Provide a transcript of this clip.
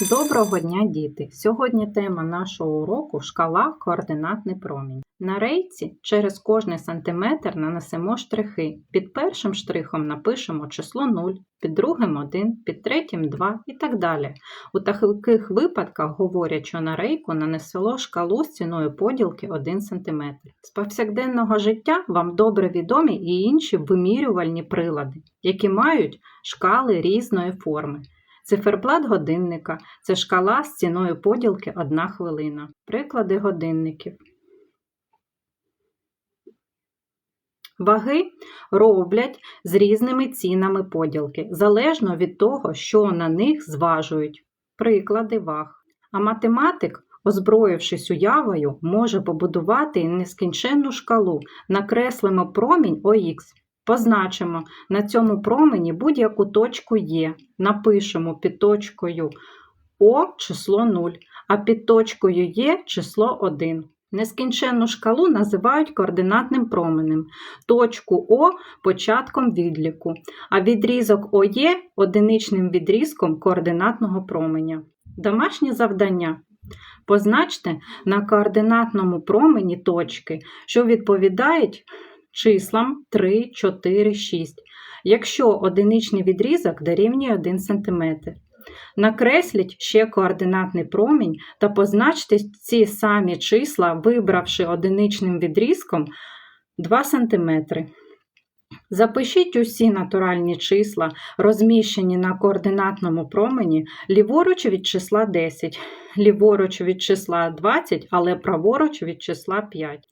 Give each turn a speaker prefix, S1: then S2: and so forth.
S1: Доброго дня, діти! Сьогодні тема нашого уроку шкала координатний промінь. На рейці через кожний сантиметр нанесемо штрихи. Під першим штрихом напишемо число 0, під другим 1, під третім 2 і так далі. У таких випадках говорять, що на рейку нанесло шкалу з ціною поділки 1 см. З повсякденного життя вам добре відомі і інші вимірювальні прилади, які мають шкали різної форми. Циферблат годинника це шкала з ціною поділки 1 хвилина. Приклади годинників. Ваги роблять з різними цінами поділки, залежно від того, що на них зважують. Приклади ваг. А математик, озброївшись уявою, може побудувати нескінченну шкалу. Накреслимо промінь ОХ. Позначимо на цьому промені будь-яку точку Є. Напишемо під точкою О число 0, а під точкою Є число 1. Нескінченну шкалу називають координатним променем, точку О початком відліку, а відрізок ОЄ одиничним відрізком координатного променя. Домашнє завдання. Позначте на координатному промені точки, що відповідають числам 3, 4, 6, якщо одиничний відрізок дорівнює 1 см. Накресліть ще координатний промінь та позначте ці самі числа, вибравши одиничним відрізком 2 см. Запишіть усі натуральні числа, розміщені на координатному промені, ліворуч від числа 10, ліворуч від числа 20, але праворуч від числа 5.